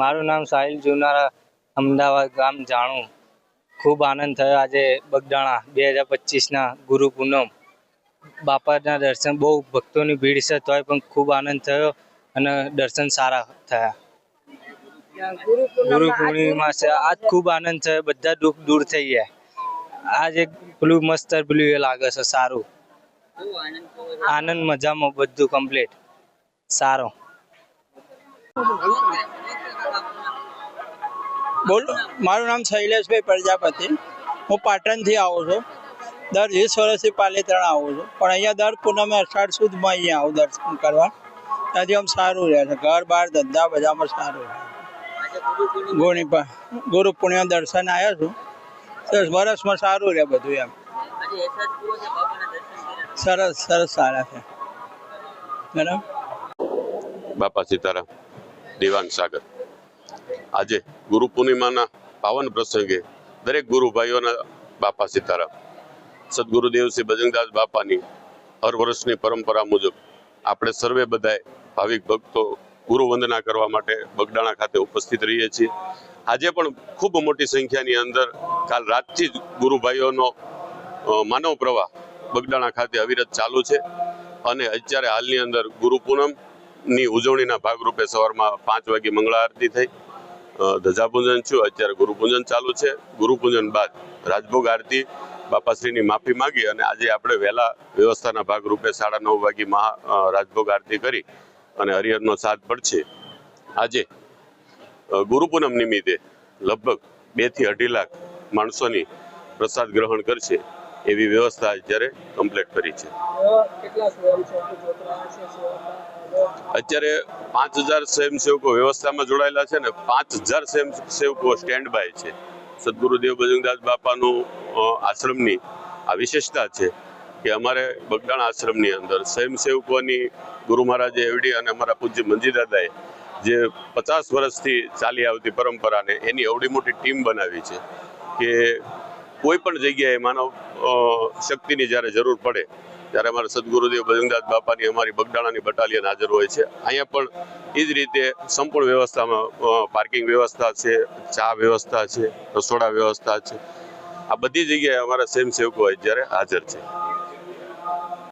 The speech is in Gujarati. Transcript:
મારું નામ સાહિલ જુનારા, અમદાવાદ ગામ જાણું. ખૂબ આનંદ થયો આજે બગદાણા બે હજાર પચીસના ગુરુ પૂનમ. બાપાના દર્શન, બહુ ભક્તોની ભીડ છે તોય પણ ખૂબ આનંદ થયો અને દર્શન સારા થયા. ગુરુ પૂર્ણિમા છે, આજ ખૂબ આનંદ થયો, બધા દુઃખ દૂર થઈ ગયા. આજ એક પેલું મસ્ત પેલું એ લાગે છે, સારું. આનંદ, મજામાં, બધું કમ્પ્લીટ સારો. બોલો, મારું નામ શૈલેષભાઈ પ્રજાપતિ. હું પાટણથી આવું છું. દર વીસ વર્ષથી પાલીતાણા આવું છું. પણ અહીંયા દર પૂનમે અષાઢ સુદમાં અહીંયા આવું દર્શન કરવા. ત્યાંથી આમ સારું રહે છે. ઘર બહાર ધંધા બધામાં સારું રહે ગુણી ગુરુ પૂર્ણિમા દર્શન આવ્યા છું. સરસ, વરસમાં સારું રહે બધું એમ. સરસ સરસ સારા છે. બરાબર બાપા સીતારામ, દિવાન સાગર. આજે ગુરુ પૂર્ણિમાના પાવન પ્રસંગે દરેક ગુરુ ભાઈઓના બાપા સીતારામ, સદગુરુ ભજનદાસ બાપાની હર વર્ષની પરંપરા મુજબ આપણે સર્વે બધાએ ભાવિક ભક્તો ગુરુ વંદના કરવા માટે બગડાણા ખાતે ઉપસ્થિત રહીએ છીએ. આજે પણ ખૂબ મોટી સંખ્યાની અંદર કાલ રાતથી જ ગુરુભાઈઓનો માનવ પ્રવાહ બગડાણા ખાતે અવિરત ચાલુ છે અને અત્યારે હાલની અંદર ગુરુ પૂનમની ઉજવણીના ભાગરૂપે સવારમાં પાંચ વાગે મંગળા આરતી થઈ. ધજાપૂજન છું અત્યારે ગુરુપૂજન ચાલુ છે. ગુરુપૂજન બાદ રાજભોગ આરતી બાપાશ્રીની માફી માંગી અને આજે આપણે વહેલા વ્યવસ્થાના ભાગરૂપે સાડા નવ વાગે મહા રાજભોગ આરતી કરી અને હરિહરનો સાથ પડશે. આજે ગુરુપૂનમ ગુરુ પૂનમ નિમિત્તે લગભગ બેથી અઢી લાખ માણસોની પ્રસાદ ગ્રહણ કરશે. એવી વ્યવસ્થા અત્યારે કમ્પ્લીટ કરી છે. અત્યારે પાંચ હજાર સ્વયંસેવકો વ્યવસ્થામાં જોડાયેલા છે ને પાંચ હજાર સ્વયંસેવકો સ્ટેન્ડ બાય છે. સદગુરુદેવ બજરંગદાસ બાપાનું આશ્રમની આ વિશેષતા છે કે અમારે બગદાણ આશ્રમની અંદર સ્વયંસેવકોની, ગુરુ મહારાજે એવડી અને અમારા પૂજ્ય મંજીદાદાએ જે પચાસ વર્ષથી ચાલી આવતી પરંપરાને એની એવડી મોટી ટીમ બનાવી છે કે કોઈ પણ જગ્યાએ માનવ શક્તિની જ્યારે જરૂર પડે, ત્યારે અમારા સદગુરુદેવ બજરંગદાસ બાપાની અમારી બગડાણાની બટાલિયન હાજર હોય છે. અહીંયા પણ એ જ રીતે સંપૂર્ણ વ્યવસ્થામાં પાર્કિંગ વ્યવસ્થા છે, ચા વ્યવસ્થા છે, રસોડા વ્યવસ્થા છે. આ બધી જગ્યાએ અમારા સ્વયંસેવકો અત્યારે હાજર છે.